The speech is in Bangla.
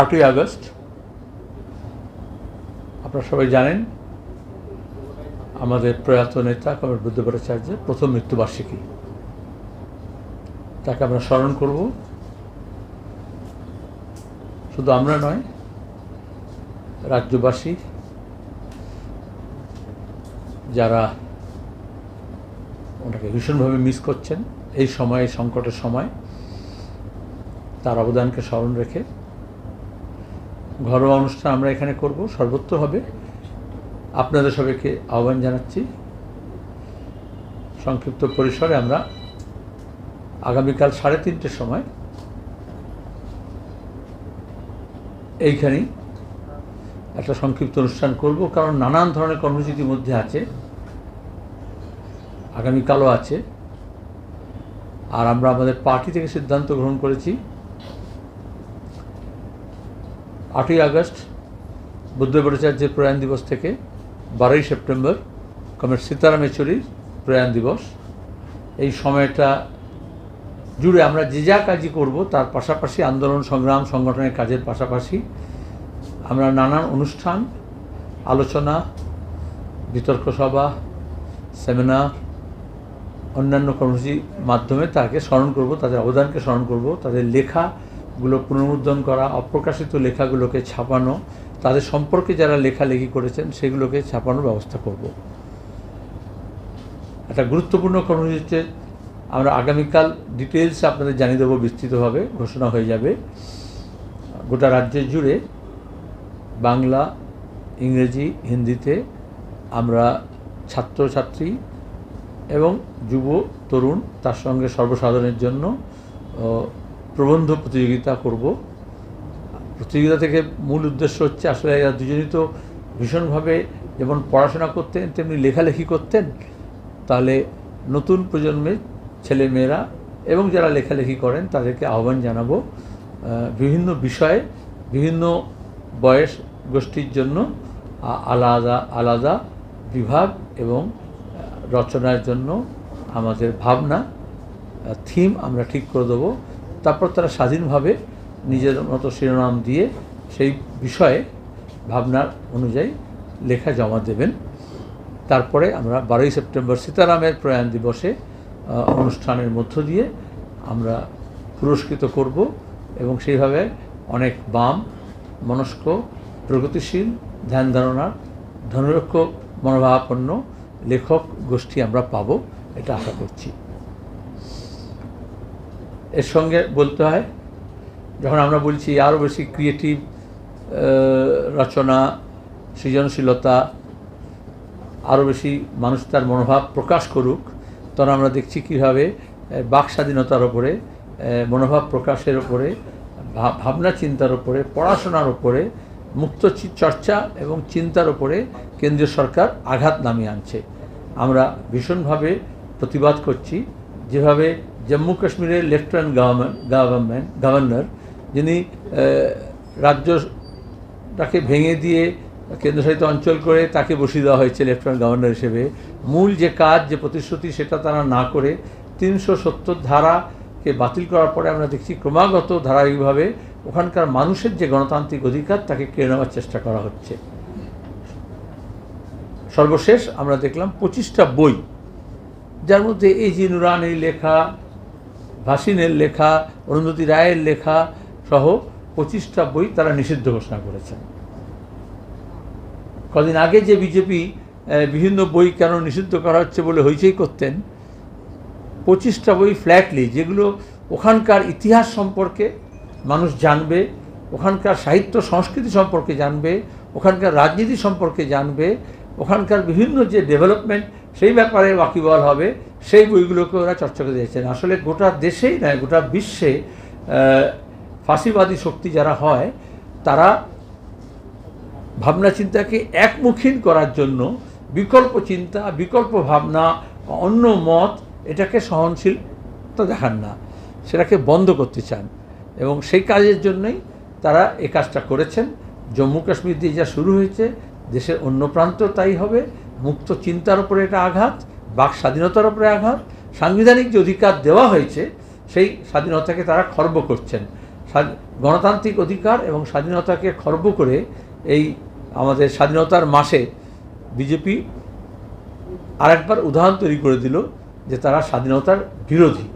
আটই আগস্ট। আপনারা সবাই জানেন, আমাদের প্রয়াত নেতা কমর বুদ্ধ ভট্টাচার্যের প্রথম মৃত্যুবার্ষিকী। তাকে আমরা স্মরণ করব। শুধু আমরা নয়, রাজ্যবাসী, যারা ওনাকে ভীষণভাবে মিস করছেন, এই সময়ে, সংকটের সময়, তার অবদানকে স্মরণ রেখে ঘরোয়া অনুষ্ঠান আমরা এখানে করব সর্বত্র হবে। আপনাদের সবাইকে আহ্বান জানাচ্ছি। সংক্ষিপ্ত পরিসরে আমরা আগামীকাল সাড়ে তিনটের সময় এইখানেই একটা সংক্ষিপ্ত অনুষ্ঠান করব, কারণ নানান ধরনের কর্মসূচির মধ্যে আছে, আগামীকালও আছে। আর আমরা আমাদের পার্টি থেকে সিদ্ধান্ত গ্রহণ করেছি। আটই আগস্ট বুদ্ধ ভট্টাচার্যের প্রয়াণ দিবস থেকে বারোই সেপ্টেম্বর কমের সীতারাম yechuরির প্রয়াণ দিবস। এই সময়টা জুড়ে আমরা যে যা কাজই করব, তার পাশাপাশি আন্দোলন, সংগ্রাম, সংগঠনের কাজের পাশাপাশি আমরা নানান অনুষ্ঠান, আলোচনা, বিতর্ক সভা, সেমিনার, অন্যান্য কর্মসূচির মাধ্যমে তাকে স্মরণ করব, তাদের অবদানকে স্মরণ করব, তাদের লেখাগুলো পুনরুদ্ধারণ করা, অপ্রকাশিত লেখাগুলোকে ছাপানো, তাদের সম্পর্কে যারা লেখালেখি করেছেন সেগুলোকে ছাপানোর ব্যবস্থা করব। একটা গুরুত্বপূর্ণ কর্মসূচিতে আমরা আগামীকাল ডিটেলস আপনাদের জানিয়ে দেবো বিস্তৃতভাবে, ঘোষণা হয়ে যাবে। গোটা রাজ্যের জুড়ে বাংলা, ইংরেজি, হিন্দিতে আমরা ছাত্রছাত্রী এবং যুব, তরুণ তার সঙ্গে সর্বসাধারণের জন্য প্রবন্ধ প্রতিযোগিতা করব। প্রতিযোগিতা থেকে মূল উদ্দেশ্য হচ্ছে আসলে এরা দুজনই তো ভীষণভাবে যেমন পড়াশোনা করতেন, তেমনি লেখালেখি করতেন। তাহলে নতুন প্রজন্মের ছেলে মেয়েরা এবং যারা লেখালেখি করেন তাদেরকে আহ্বান জানাব বিভিন্ন বিষয়ে, বিভিন্ন বয়স গোষ্ঠীর জন্য আলাদা আলাদা বিভাগ এবং রচনার জন্য আমাদের ভাবনা থিম আমরা ঠিক করে দেবো। তারপর তারা স্বাধীনভাবে নিজের মতো শিরোনাম দিয়ে সেই বিষয়ে ভাবনার অনুযায়ী লেখা জমা দেবেন। তারপরে আমরা বারোই সেপ্টেম্বর সীতারামের প্রয়াণ দিবসে অনুষ্ঠানের মধ্য দিয়ে আমরা পুরস্কৃত করব এবং সেইভাবে অনেক বাম, মনস্ক, প্রগতিশীল, ধ্যান ধারণার, ধনরক্ষ, মনোভাবাপন্ন লেখক গোষ্ঠী আমরা পাব, এটা আশা করছি। এর সঙ্গে বলতে হয়, যখন আমরা বলছি আরও বেশি ক্রিয়েটিভ রচনা, সৃজনশীলতা, আরও বেশি মানুষ তার মনোভাব প্রকাশ করুক, তখন আমরা দেখছি কীভাবে বাক স্বাধীনতার ওপরে মনোভাব প্রকাশের ওপরে ভাবনা চিন্তার ওপরে, পড়াশোনার ওপরে, মুক্ত চর্চা এবং চিন্তার ওপরে কেন্দ্রীয় সরকার আঘাত নামিয়ে আনছে। আমরা ভীষণভাবে প্রতিবাদ করছি। যেভাবে জম্মু কাশ্মীরের লেফটেন্যান্ট গভর্নমেন্ট গভর্নমেন্ট গভর্নর যিনি রাজ্যটাকে ভেঙে দিয়ে কেন্দ্রশাসিত অঞ্চল করে তাকে বসিয়ে দেওয়া হয়েছে লেফটেন্যান্ট গভর্নর হিসেবে। মূল যে কাজ, যে প্রতিশ্রুতি, সেটা তারা না করে তিনশো সত্তর ধারাকে বাতিল করার পরে আমরা দেখছি ক্রমাগত ধারাবাহিকভাবে ওখানকার মানুষের যে গণতান্ত্রিক অধিকার, তাকে কেড়ে নেওয়ার চেষ্টা করা হচ্ছে। সর্বশেষ আমরা দেখলাম পঁচিশটা বই, যার মধ্যে এই যে নুরানির লেখা ভাসিনের লেখা, অরুন্ধতী রায়ের লেখা সহ পঁচিশটা বই তারা নিষিদ্ধ ঘোষণা করেছেন। কদিন আগে যে বিজেপি বিভিন্ন বই কেন নিষিদ্ধ করা হচ্ছে বলে হইচই করতেন, পঁচিশটা বই ফ্ল্যাটলি যেগুলো ওখানকার ইতিহাস সম্পর্কে মানুষ জানবে, ওখানকার সাহিত্য সংস্কৃতি সম্পর্কে জানবে, ওখানকার রাজনীতি সম্পর্কে জানবে, ওখানকার বিভিন্ন যে ডেভেলপমেন্ট সেই ব্যাপারে ওয়াকিবল হবে, সেই বইগুলোকে ওরা চর্চা করে দিয়েছেন। আসলে গোটা দেশেই নয়, গোটা বিশ্বে ফাঁসিবাদী শক্তি যারা হয়, তারা ভাবনা চিন্তাকে একমুখীন করার জন্য বিকল্প চিন্তা, বিকল্প ভাবনা, অন্য মত এটাকে সহনশীলতা দেখান না, সেটাকে বন্ধ করতে চান। এবং সেই কাজের জন্যই তারা এ কাজটা করেছেন। জম্মু কাশ্মীর দিয়ে যা শুরু হয়েছে, দেশের অন্য প্রান্ত তাই হবে। মুক্ত চিন্তার উপরে এটা আঘাত, বাক স্বাধীনতার উপরে আঘাত, সাংবিধানিক যে অধিকার দেওয়া হয়েছে, সেই স্বাধীনতাকে তারা খর্ব করছেন। গণতান্ত্রিক অধিকার এবং স্বাধীনতাকে খর্ব করে এই আমাদের স্বাধীনতার মাসে বিজেপি আরেকবার উদাহরণ তৈরি করে দিল যে তারা স্বাধীনতার বিরোধী।